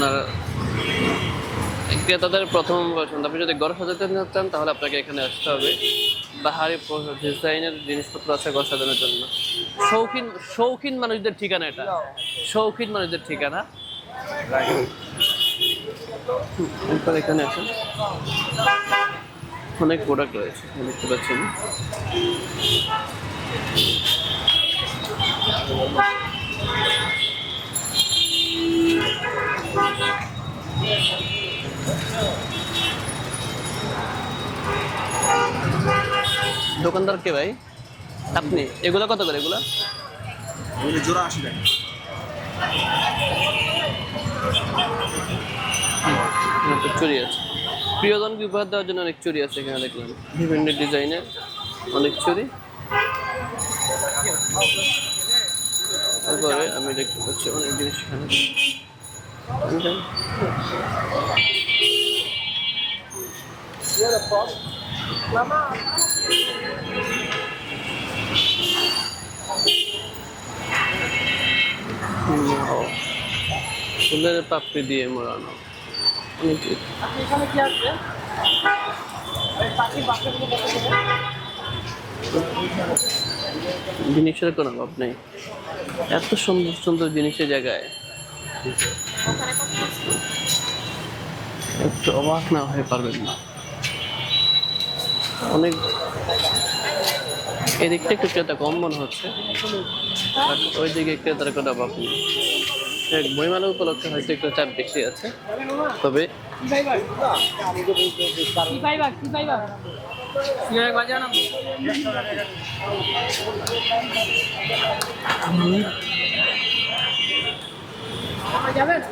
আপনার ক্রেতাদের প্রথম পছন্দ। আপনি যদি ঘর সাজাতে চান, তাহলে আপনাকে এখানে আসতে হবে। বাহারি ডিজাইনের জিনিসপত্র আছে ঘর সাজানোর জন্য। শৌখিন শৌখিন মানুষদের ঠিকানা এটা। শৌখিন মানুষদের ঠিকানা। এরপর এখানে আসেন। অনেক প্রোডাক্ট রয়েছে দেখতে পাচ্ছেন। দোকানদার কে ভাই? আপনি। এগুলো কত করে এগুলো? জোড়া আশি টাকা। চুরি আছে। প্রিয়জনকে উপহার দেওয়ার জন্য অনেক চুরি আছে এখানে দেখলাম। বিভিন্ন ডিজাইনের অনেক চুরি। তারপরে আমি দেখতে পাচ্ছি অনেক জিনিস এখানে। ফুলের পাপড়ি দিয়ে মোড়ানো? জিনিসের কোনো অভাব নেই। এত সুন্দর সুন্দর জিনিসের জায়গায়। একটু অবাক না হয়ে পারবেন না। অনেক এদিকটা একটু ক্রেতা কম মনে হচ্ছে। ওই দিকে ক্রেতার কোনো অভাব নেই। বইমেলা উপলক্ষে হয়তো একটু চাপ বেশি আছে। তবে কি gamelle.